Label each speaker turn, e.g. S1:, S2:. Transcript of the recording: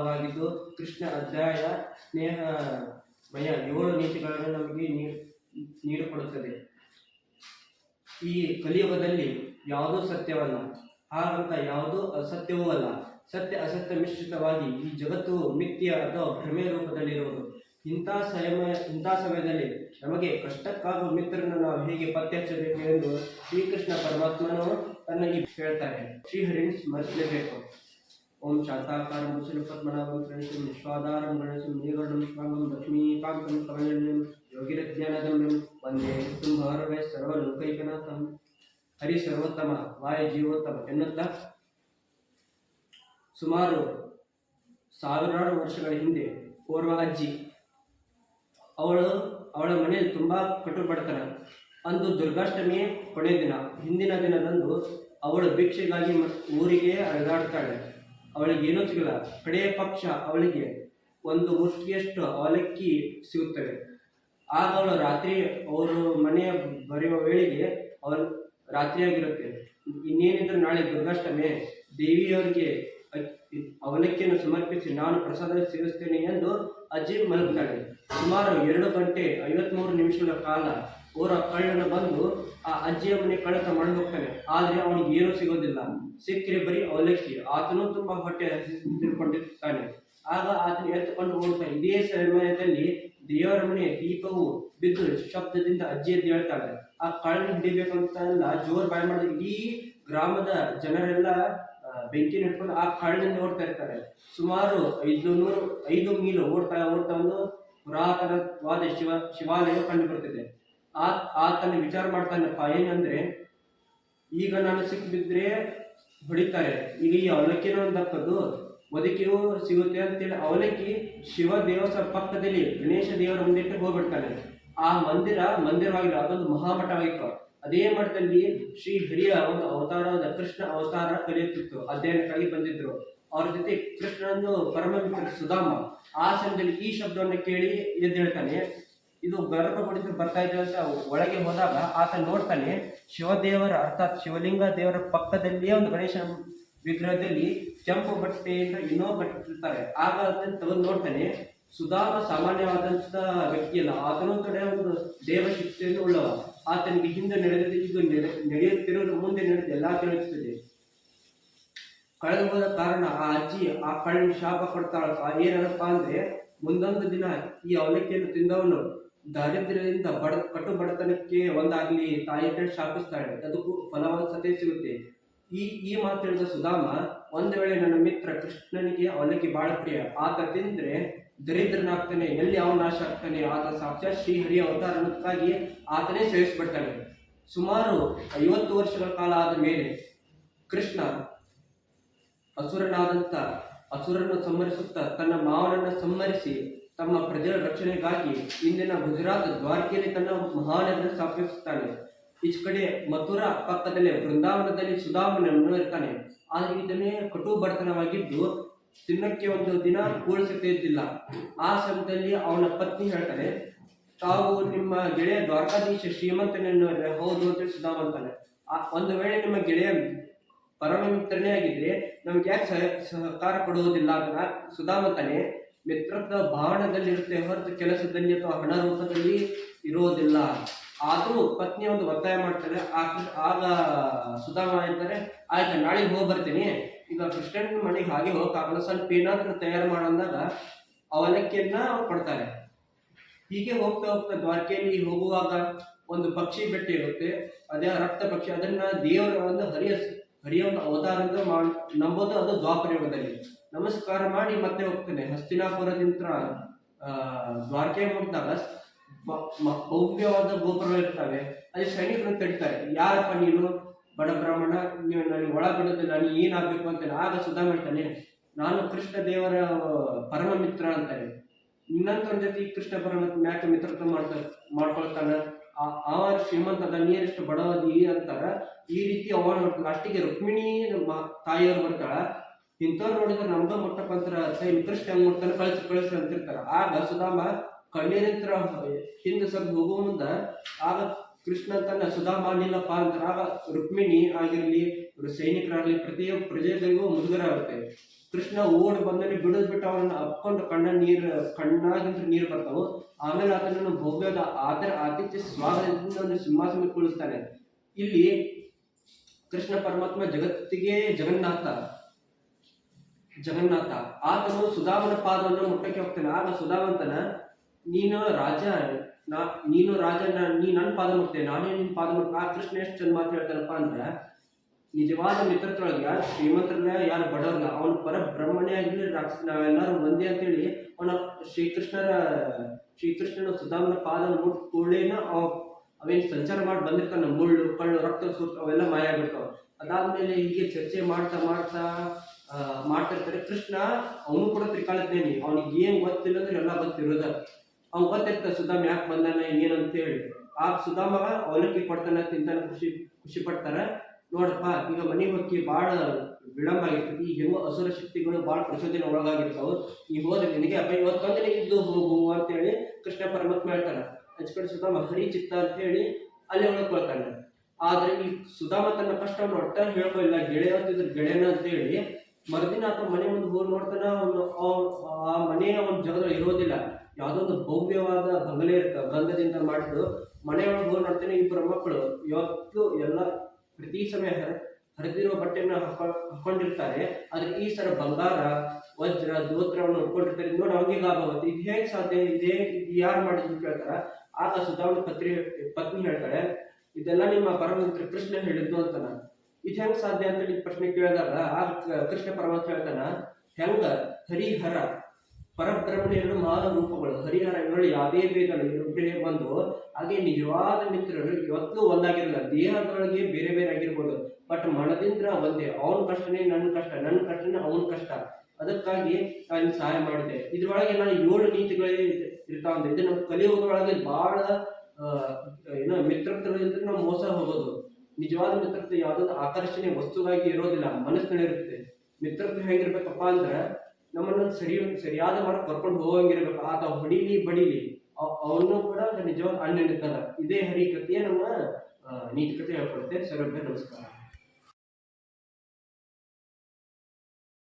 S1: ವಾಗಿದ್ದು ಕೃಷ್ಣ ಅಧ್ಯಾಯ ಸ್ನೇಹ ಮಯ ಏಳು ನೀತಿಗಳನ್ನು ನಮಗೆ ನೀಡಿಕೊಡುತ್ತದೆ. ಈ ಕಲಿಯುಗದಲ್ಲಿ ಯಾವುದೂ ಸತ್ಯವಲ್ಲ. ಹಾಗಂತ ಯಾವುದೂ ಅಸತ್ಯವೂ ಅಲ್ಲ. ಸತ್ಯ ಅಸತ್ಯ ಮಿಶ್ರಿತವಾಗಿ ಈ ಜಗತ್ತು ಮಿಥ್ಯ ಅಥವಾ ಭ್ರಮೆ ರೂಪದಲ್ಲಿರುವುದು. ಇಂಥ ಸಮಯ, ಇಂಥ ಸಮಯದಲ್ಲಿ ನಮಗೆ ಕಷ್ಟಕ್ಕಾಗುವ ಮಿತ್ರರನ್ನು ನಾವು ಹೇಗೆ ಪತ್ತೆ ಹಚ್ಚಬೇಕು ಎಂದು ಶ್ರೀಕೃಷ್ಣ ಪರಮಾತ್ಮನು ತನ್ನ ಹೇಳ್ತಾರೆ. ಶ್ರೀಹರಿ ಸ್ಮರಿಸಲೇಬೇಕು ಓಂ ಶಾಂತಾಕಾರ ಪದ್ಮನಾಭಂ ಪ್ರಣೀತಂ ವಿಶ್ವಾಧಾರಂ ಗಣೇಶಂ ನೀಗರ್ಣಂ ಸ್ವಾಮಂ ಲಕ್ಷ್ಮೀಕಾಂತಂ ಕಮಲಂ ಯೋಗಿರಜ್ಞಾನಗಮ್ಯಂ. ವಂದೇ ಸಿಂಹಾರವೇ ಸರ್ವಲೋಕೈಕನಾಥಂ. ಹರಿ ಸರ್ವೋತ್ತಮ, ವಾಯ ಜೀವೋತ್ತಮ ಎನ್ನುತ್ತಾ ಸುಮಾರು ಸಾವಿರಾರು ವರ್ಷಗಳ ಹಿಂದೆ ಓರ್ವ ಅಜ್ಜಿ. ಅವಳು ಅವಳ ಮನೆಯಲ್ಲಿ ತುಂಬ ಕಟು ಬಡತನ ಅಂದು ದುರ್ಗಾಷ್ಟಮಿ ಕೊನೆ ದಿನ ಹಿಂದಿನ ದಿನದಂದು ಅವಳು ಭಿಕ್ಷೆಗಾಗಿ ಊರಿಗೆ ಅಲೆದಾಡ್ತಾಳೆ ಅವಳಿಗೆ ಏನೂ ಸಿಗಲ್ಲ. ಕಡೆಯ ಪಕ್ಷ ಅವಳಿಗೆ ಒಂದು ಮುಷ್ಟಿಯಷ್ಟು ಅವಲಕ್ಕಿ ಸಿಗುತ್ತವೆ ಆಗ ಅವಳು ರಾತ್ರಿ ಅವರು ಮನೆಯ ಬರೆಯುವ ವೇಳೆಗೆ ಅವಳು ರಾತ್ರಿಯಾಗಿರುತ್ತೆ. ಇನ್ನೇನಿದ್ರು ನಾಳೆ ದುರ್ಗಾಷ್ಟಮಿ, ದೇವಿಯವರಿಗೆ ಅವಲಕ್ಕಿಯನ್ನು ಸಮರ್ಪಿಸಿ ನಾನು ಪ್ರಸಾದ ಸೇವಿಸ್ತೇನೆ ಎಂದು ಅಜ್ಜಿ ಮಲಗುತ್ತಾಳೆ ಸುಮಾರು ಎರಡು ಗಂಟೆ ಐವತ್ಮೂರು ನಿಮಿಷಗಳ ಕಾಲ ಅವರ ಕಳ್ಳನ ಬಂದು ಆ ಅಜ್ಜಿಯ ಮನೆ ಕಳ್ಳತ ಮಾಡಿ ಹೋಗ್ತಾನೆ ಆದ್ರೆ ಅವನಿಗೆ ಏನೂ ಸಿಗೋದಿಲ್ಲ. ಸಿಕ್ಕರೆ ಬರೀ ಅವಲಕ್ಕಿ. ಆತನೂ ತುಂಬಾ ಹೊಟ್ಟೆ ತಿಳ್ಕೊಂಡಿರ್ತಾನೆ ಆಗ ಆತನ ಎತ್ತುಕೊಂಡು ಓಡ್ತಾನೆ ಇದೇ ಸಮಯದಲ್ಲಿ ದೇವರ ಮನೆ ದೀಪವು ಬಿದ್ದು ಶಬ್ದದಿಂದ ಅಜ್ಜಿ ಎದ್ದು ಹೇಳ್ತಾಳೆ ಆ ಕಳ್ಳನ ಹಿಡಿಬೇಕಂತ ಎಲ್ಲ ಜೋರ್ ಬಾಯ್ ಮಾಡಿದ ಇಡೀ ಗ್ರಾಮದ ಜನರೆಲ್ಲ ಬೆಂಕಿ ಇಟ್ಕೊಂಡು ಆ ಕಾಡಿನಲ್ಲಿ ಓಡ್ತಾ ಇರ್ತಾರೆ. ಸುಮಾರು ಐದುನೂರು ಐದು ಮೀಲು ಓಡ್ತಾ ಓಡ್ತಾ ಒಂದು ಪುರಾತನವಾದ ಶಿವ, ಶಿವಾಲಯ ಕಂಡು ಬರ್ತಿದೆ ಆ, ಆತನ ವಿಚಾರ ಮಾಡ್ತಾನಪ್ಪ ಏನಂದ್ರೆ, ಈಗ ನಾನು ಸಿಕ್ಕಿಬಿದ್ರೆ ಹೊಡಿತಾರೆ ಈಗ ಈ ಅವಲಕ್ಕಿನ ಒಂದು ದಕ್ಕದು ಬದುಕಿಯೂ ಸಿಗುತ್ತೆ ಅಂತೇಳಿ ಅವಲಕ್ಕಿ ಶಿವ ದೇವಸ್ಥಾನ ಪಕ್ಕದಲ್ಲಿ ಗಣೇಶ ದೇವರ ಮುಂದಿಟ್ಟು ಹೋಗ್ಬಿಡ್ತಾನೆ. ಆ ಮಂದಿರ ಮಂದಿರವಾಗಿಲ್ಲ ಅದೊಂದು ಮಹಾಮಠವಾಗಿತ್ತು. ಅದೇ ಮಠದಲ್ಲಿ ಶ್ರೀ ಹರಿಯ ಒಂದು ಅವತಾರವಾದ ಕೃಷ್ಣ ಅವತಾರ ಕಲಿಯುತ್ತಿತ್ತು. ಅಧ್ಯಯನಕ್ಕಾಗಿ ಬಂದಿದ್ರು. ಅವ್ರ ಜೊತೆ ಕೃಷ್ಣನನ್ನು ಪರಮ ಮಿತ್ರ ಸುಧಾಮ ಆ ಸಮಯದಲ್ಲಿ ಈ ಶಬ್ದವನ್ನು ಕೇಳಿ ಎದ್ದೇಳ್ತಾನೆ ಇದು ಗರ್ಭ ಹೊಡಿತು ಬರ್ತಾ ಇದೆ ಅಂತ ಒಳಗೆ ಹೋದಾಗ ಆತ ನೋಡ್ತಾನೆ, ಶಿವದೇವರ ಅರ್ಥಾತ್ ಶಿವಲಿಂಗ ದೇವರ ಪಕ್ಕದಲ್ಲಿಯೇ ಒಂದು ಗಣೇಶ ವಿಗ್ರಹದಲ್ಲಿ ಕೆಂಪು ಬಟ್ಟೆಯಿಂದ ಇನ್ನೂ ಬಟ್ಟಿರ್ತಾರೆ ಆಗ ಅದನ್ನು ತಗೊಂಡು ನೋಡ್ತಾನೆ, ಸುಧಾಮ ಸಾಮಾನ್ಯವಾದಂತ ವ್ಯಕ್ತಿಯಲ್ಲ, ಆತನ ಕಡೆ ಒಂದು ದೇವ ಶಿಕ್ಷೆಯನ್ನು ಉಳ್ಳವ. ಆತನಿಗೆ ಹಿಂದೆ ನಡೆದಿದೆ ನಡೆ- ನಡೆಯುತ್ತಿರುವುದು ಮುಂದೆ ನಡೆದು ಎಲ್ಲಾ ತಿಳಿಸುತ್ತದೆ ಕಳೆದು ಹೋದ ಕಾರಣ ಆ ಅಜ್ಜಿ ಆ ಕಳ್ಳಿನ ಶಾಪ ಕೊಡ್ತಾಳಪ್ಪ ಏನಪ್ಪ ಅಂದ್ರೆ, ಮುಂದೊಂದು ದಿನ ಈ ಅವಲಕ್ಕಿಯನ್ನು ತಿಂದವನು ದಾರಿದ್ರ್ಯದಿಂದ ಬಡ ಕಟು ಬಡತನಕ್ಕೆ ಒಂದಾಗ್ಲಿ ತಾಯಿ ಶಾಪಿಸ್ತಾಳೆ. ಅದಕ್ಕೂ ಫಲವತ್ತತೆ ಸಿಗುತ್ತೆ. ಈ ಈ ಮಾತು ಹೇಳಿದ ಸುಧಾಮ ಒಂದು ವೇಳೆ ನನ್ನ ಮಿತ್ರ ಕೃಷ್ಣನಿಗೆ ಅವಲಕ್ಕಿ ಬಹಳ ಪ್ರಿಯ. ಆತ ತಿಂದ್ರೆ ದರಿದ್ರನಾಗ್ತಾನೆ, ಎಲ್ಲಿ ಅವನ ನಾಶ ಆಗ್ತಾನೆ, ಆತ ಸಾಕ್ಷಾತ್ ಶ್ರೀಹರಿ ಅವತಾರ ಅನ್ನೋದಕ್ಕಾಗಿ ಆತನೇ ಸೇವಿಸ್ಬಿಡ್ತಾನೆ. ಸುಮಾರು ಐವತ್ತು ವರ್ಷಗಳ ಕಾಲ ಆದ ಮೇಲೆ ಕೃಷ್ಣ ಅಸುರನಾದಂತ ಅಸುರನ್ನು ಸಂಹರಿಸುತ್ತಾ ತನ್ನ ಮಾವನನ್ನು ಸಂಹರಿಸಿ ತಮ್ಮ ಪ್ರಜೆಗಳ ರಕ್ಷಣೆಗಾಗಿ ಇಂದಿನ ಗುಜರಾತ್ ದ್ವಾರಕೆಯಲ್ಲಿ ತನ್ನ ಮಹಾನಗರ ಸ್ಥಾಪಿಸುತ್ತಾನೆ. ಈಚ ಕಡೆ ಮಥುರಾ ಪಕ್ಕದಲ್ಲೇ ಬೃಂದಾವನದಲ್ಲಿ ಸುಧಾಮನನ್ನು ಇರ್ತಾನೆ. ಆದ್ರೆ ಇದನ್ನೇ ಕಟು ಬಡತನವಾಗಿದ್ದು ತಿನ್ನಕ್ಕೆ ಒಂದು ದಿನ ಕೂಡಿಸುತ್ತೆ ಇದ್ದಿಲ್ಲ. ಆ ಸಮಯದಲ್ಲಿ ಅವನ ಪತ್ನಿ ಹೇಳ್ತಾನೆ, ತಾವು ನಿಮ್ಮ ಗೆಳೆಯ ದ್ವಾರಕಾಧೀಶ ಶ್ರೀಮಂತನನ್ನು ಹೌದು ಅಂತ ಸುಧಾಮಂತಾನೆ ಆ ಒಂದು ವೇಳೆ ನಿಮ್ಮ ಗೆಳೆಯ ಪರಮ ಮಿತ್ರನೇ ಆಗಿದ್ರೆ ನಮ್ಗೆ ಯಾಕೆ ಸಹ, ಸಹಕಾರ ಕೊಡುವುದಿಲ್ಲ ಅಂತ ಸುಧಾಮಂತಾನೆ ಮಿತ್ರತ್ವ ಬಾಣದಲ್ಲಿರುತ್ತೆ ಹೊರತು ಕೆಲಸದಲ್ಲಿ ಅಥವಾ ಹಣ ರೂಪದಲ್ಲಿ ಇರೋದಿಲ್ಲ. ಆದರೂ ಪತ್ನಿ ಒಂದು ಒತ್ತಾಯ ಮಾಡ್ತಾರೆ. ಆಗ ಸುಧಾಮ ಹೇಳ್ತಾರೆ, ಆಯ್ತು, ನಾಳೆಗೆ ಹೋಗಿ ಬರ್ತೀನಿ ಈಗ ಕೃಷ್ಣನ ಮನೆಗೆ ಹಾಗೆ ಹೋಗಕ್ಕಾಗಲ್ಲ. ಸ್ವಲ್ಪ ಏನಾದರೂ ತಯಾರು ಮಾಡಂದಾಗ ಅವಲಕ್ಕಿಯನ್ನ ಕೊಡ್ತಾರೆ. ಹೀಗೆ ಹೋಗ್ತಾ ಹೋಗ್ತಾ ದ್ವಾರಕೆಯಲ್ಲಿ ಹೋಗುವಾಗ ಒಂದು ಪಕ್ಷಿ ಬೆಟ್ಟ ಇರುತ್ತೆ. ಅದೇ ರಕ್ತ ಪಕ್ಷಿ, ಅದನ್ನ ದೇವರ ಒಂದು ಹರಿಯ ಹರಿಯ ಒಂದು ಅವತಾರ ಅಂತ ನಂಬೋದು ಅದು ದ್ವಾಪರ ಯುಗದಲ್ಲಿ. ನಮಸ್ಕಾರ ಮಾಡಿ ಮತ್ತೆ ಹೋಗ್ತೇನೆ. ಹಸ್ತಿನಾಪುರದಿಂದ ದ್ವಾರಕೆ ಹೋಗಿದಾಗ ಮ- ಮ- ಭವ್ಯವಾದ ಗೋಪುರಗಳು ಇರ್ತವೆ. ಅಲ್ಲಿ ಸೈನಿಕರು ತಡಿತಾರೆ ಯಾರಪ್ಪ ನೀನು? ಬಡ ಬ್ರಾಹ್ಮಣ ನೀವು ನನಗೆ ಒಳ ಬಿಡೋದಿಲ್ಲ ನೀನು ಏನಾಗಬೇಕು ಅಂತ ಆಗ ಸುಧಾ ಹೇಳ್ತಾನೆ, ನಾನು ಕೃಷ್ಣ ದೇವರ ಪರಮ ಮಿತ್ರ ಅಂತಾನೆ. ಇನ್ನಂತರ ಜೊತೆ ಕೃಷ್ಣ ಪರಮ ಯಾಕೆ ಮಿತ್ರತ್ವ ಮಾಡ್ತಾ, ಮಾಡ್ಕೊಳ್ತಾನ? ಆ- ಅವ ನೀರಿಷ್ಟು ಬಡವದಿ ಅಂತಾರ. ಈ ರೀತಿ ಅವಳ ಅಷ್ಟಿಗೆ ರುಕ್ಮಿಣಿ ತಾಯಿಯವ್ರು ಬರ್ತಾಳ. ಇಂಥವ್ರು ನೋಡಿದ್ರೆ ನಮ್ದು ಮುಟ್ಟಪ್ಪಂತರ ಸೈ ಕೃಷ್ಣ ಹೆಂಗ್ ಮಾಡ್ತಾನೆ ಕಳ್ಸಿ, ಕಳಿಸಿ ಅಂತಿರ್ತಾರ. ಆಗ ಸುಧಾಮ ಕಣ್ಣೀರಿತ್ರ ಹಿಂದೆ ಸ್ವಲ್ಪ ಹೋಗುವ ಮುಂದ ಆಗ ಕೃಷ್ಣ ತನ್ನ ಸುಧಾಮ ನಿಲ್ಲಪ್ಪ ಅಂತಾರ. ಆಗ ರುಕ್ಮಿಣಿ ಆಗಿರ್ಲಿ ಸೈನಿಕರಾಗ್ಲಿ, ಪ್ರತಿಯೊಬ್ಬ ಪ್ರಜೆಗಳಿಗೂ ಮುಜುಗರ ಆಗುತ್ತೆ. ಕೃಷ್ಣ ಓಡಿ ಬಂದಲ್ಲಿ ಬಿಡದ್ ಬಿಟ್ಟು ಅವನನ್ನ ಅಪ್ಕೊಂಡು ಕಣ್ಣ ನೀರ್ ಕಣ್ಣಾಗಿಂತ ನೀರು ಬರ್ತಾವು. ಆಮೇಲೆ ಆತನನ್ನು ಭೋಗ್ಯದ ಆತರ ಆತಿಥ್ಯ ಸ್ವಾಗತದಿಂದ ಒಂದು ಸಿಂಹಾಸನ ಕುಳಿಸ್ತಾನೆ ಇಲ್ಲಿ ಕೃಷ್ಣ ಪರಮಾತ್ಮ ಜಗತ್ತಿಗೆ ಜಗನ್ನಾಥ. ಜಗನ್ನಾಥ. ಆತನು ಸುಧಾಮನ ಪಾದವನ್ನು ಮುಟ್ಟಕ್ಕೆ ಹೋಗ್ತಾನೆ. ಆಗ ಸುಧಾಮಂತನ ನೀನು ರಾಜ, ನಾ, ನೀನು ರಾಜ, ನಾ- ನನ್ನ ಪಾದ ಮುಟ್ಟೆ ನಾನೇ ನಿನ್ನ ಪಾದ ಮುಟ್ಟ ಆ ಕೃಷ್ಣ ಎಷ್ಟು ಚಂದ ಮಾತು ಹೇಳ್ತಾನಪ್ಪ ಅಂದ್ರೆ, ನಿಜವಾದ ಮಿತ್ರತ್ರೊಳಗೆ ಯಾರು ಯಾರು ಬಡವ್ರಲ್ಲ, ಅವನ ಪರ ಬ್ರಹ್ಮಣೆ ಆಗಿರ್ಲಿ ರಾಕ್ಷಸ ನಾವೆಲ್ಲರೂ ಒಂದೇ ಅಂತೇಳಿ ಅವನ ಶ್ರೀಕೃಷ್ಣರ, ಶ್ರೀಕೃಷ್ಣನ ಸುಧಾಮನ ಪಾದ ಮುಟ್ ಕೂಡಲೇನ ಅವ, ಅವೇನು ಸಂಚಾರ ಮಾಡಿ ಬಂದಿರ್ತಾನೆ, ಮುಳ್ಳು, ಕಳ್ಳು, ರಕ್ತ ಸುಟ್ಟು ಅವೆಲ್ಲ ಮಾಯ ಆಗಿರ್ತಾವ ಅದಾದ್ಮೇಲೆ ಹೀಗೆ ಚರ್ಚೆ ಮಾಡ್ತಾ ಮಾಡ್ತಾ ಮಾಡ್ತಿರ್ತಾರೆ. ಕೃಷ್ಣ ಅವನು ಕೂಡ ತ್ರಿಕಾಲಜ್ಞಾನಿ ಅವನಿಗೆ ಏನ್ ಗೊತ್ತಿಲ್ಲ ಅಂದ್ರೆ ಎಲ್ಲ ಗೊತ್ತಿರೋದ ಅವ್ನು ಗೊತ್ತಿರ್ತ ಸುಧಾಮ ಯಾಕೆ ಬಂದಾನ ಏನಂತ ಹೇಳಿ ಆ ಸುಧಾಮ ಅವಲಕ್ಕಿ ಕೊಡ್ತಾನ, ತಿಂತಾನ, ಖುಷಿ ಖುಷಿ ಪಡ್ತಾರ ನೋಡಪ್ಪ, ಈಗ ಮನೆ ಹೊಕ್ಕಿ ಬಹಳ ವಿಳಂಬ ಆಗಿತ್ತು. ಈ ಹೆಂಗೋ ಅಸುರ ಶಕ್ತಿಗಳು ಬಹಳ ಪ್ರಚೋದನೆ ಒಳಗಾಗಿರ್ತಾವ. ಈ ಹೋದ್ರೆ ನಿನಗೆ ಅಪ್ಪ, ಇವತ್ತು ಬಂದ್ರೆ ಇದ್ದು ಹೋಗು ಅಂತ ಹೇಳಿ ಕೃಷ್ಣ ಪರಮಾತ್ಮ ಹೇಳ್ತಾನ. ಹಚ್ಕಡೆ ಸುಧಾಮ ಹರಿ ಚಿತ್ತ ಅಂತ ಹೇಳಿ ಅಲ್ಲಿ ಉಳ್ಕೊಳ್ತಾನೆ ಆದ್ರೆ ಈ ಸುಧಾಮ ತನ್ನ ಕಷ್ಟವನ್ನು ಒಟ್ಟ ಹೇಳ್ಕೊಳ್ಳಿಲ್ಲ ಗೆಳೆಯ ಗೆಳೆಯನ ಅಂತ ಹೇಳಿ ಮರುದಿನ ಆತ ಮನೆ ಮುಂದೆ ಹೋಗಿ ನೋಡ್ತಾನ ಅವನು ಆ ಮನೆ ಅವನ ಜಗದಲ್ಲಿ ಇರೋದಿಲ್ಲ ಯಾವುದೋ ಒಂದು ಭವ್ಯವಾದ ಬಂಗಲೆ ಇರ್ತ ಗಂಧದಿಂದ ಮಾಡಿದ್ದು. ಮನೆಯೊಳಗೆ ಹೋಗಿ ನೋಡ್ತಾನೆ ಇಬ್ಬರು ಮಕ್ಕಳು. ಯಾವತ್ತು ಎಲ್ಲ ಪ್ರತಿ ಸಮಯ ಹರ, ಹರಿದಿರುವ ಬಟ್ಟೆಯನ್ನು ಹಾಕೊಂಡಿರ್ತಾರೆ. ಆದ್ರೆ ಈ ಸರ ಬಂಗಾರ, ವಜ್ರ ದೋತ್ರವನ್ನು ಉಟ್ಕೊಂಡಿರ್ತಾರೆ. ನೋಡಿ ಅವನಿಗೆ ಲಾಭ ಆಗುತ್ತೆ ಇದು ಹೇಗೆ ಸಾಧ್ಯ? ಇದೇ ಇದು ಯಾರು ಮಾಡಿದ್ರು ಕೇಳ್ತಾರ ಆಗ ಸುಧಾವಣ ಪತ್ರಿ, ಪತ್ನಿ ಹೇಳ್ತಾಳೆ, ಇದೆಲ್ಲ ನಿಮ್ಮ ಪರಮಂತ್ರ ಕೃಷ್ಣ ಹೇಳಿದ್ದು ಅಂತಾನ. ಇದು ಹೆಂಗ್ ಸಾಧ್ಯ ಅಂತ ಹೇಳಿ ಪ್ರಶ್ನೆ ಕೇಳಿದಾಗ, ಆ ಕೃಷ್ಣ ಪರಮಾತ್ಮ ಹೇಳ್ತಾನ, ಹೆಂಗ? ಹರಿಹರ. ಪರಬ್ರಹ್ಮನ ಎರಡು ಮಹಾನ ರೂಪಗಳು, ಹರಿಹರ ಇವರು ಯಾವುದೇ ವೇದಗಳು ಇಬ್ಬರೇ ಬಂದು, ಹಾಗೆ ನಿಜವಾದ ಮಿತ್ರರು ಇವತ್ತು ಒಂದಾಗಿರಲ್ಲ. ದೇಹದೊಳಗೆ ಬೇರೆ ಬೇರೆ ಆಗಿರ್ಬೋದು. ಬಟ್ ಮನದಿಂದ ಒಂದೇ, ಅವನ ಕಷ್ಟನೇ ನನ್ನ ಕಷ್ಟ ನನ್ನ ಕಷ್ಟನೇ ಅವನ ಕಷ್ಟ. ಅದಕ್ಕಾಗಿ ನಾನು ಸಹಾಯ ಮಾಡಿದೆ. ಇದ್ರೊಳಗೆ ನಾನು ಏಳು ನೀತಿಗಳೇ ಇರ್ತಾವಂತ. ಇದು ನಮ್ಮ ಕಲಿಯೋದ್ರೊಳಗೆ ಬಹಳ ಏನೋ ಮಿತ್ರತ್ವದಿಂದ ನಾವು ಮೋಸ ಹೋಗೋದು. ನಿಜವಾದ ಮಿತ್ರತೆ ಯಾವುದಾದ್ರು ಆಕರ್ಷಣೆ ವಸ್ತುವಾಗಿ ಇರೋದಿಲ್ಲ ಮನಸ್ಸಿನಲ್ಲಿರುತ್ತೆ ಮಿತ್ರತ್ವ ಹೆಂಗಿರ್ಬೇಕಪ್ಪ ಅಂದ್ರೆ ನಮ್ಮನ್ನ ಸರಿ, ಸರಿಯಾದ ಮಾರ್ಗ ಕರ್ಕೊಂಡು ಹೋಗಂಗಿರ್ಬೇಕು. ಆತ ಹೊಡಿಲಿ, ಬಡಿಲಿ. ಅವನು ಕೂಡ ನಿಜವಾದ ಅಣ್ಣ ಇದೇ ಹರಿಕತೆಯೇ ನಮ್ಮ ನೀತಿ ಕಥೆ ಹೇಳ್ಕೊಡುತ್ತೆ. ಸರ್ವಜ್ಞ ನಮಸ್ಕಾರ.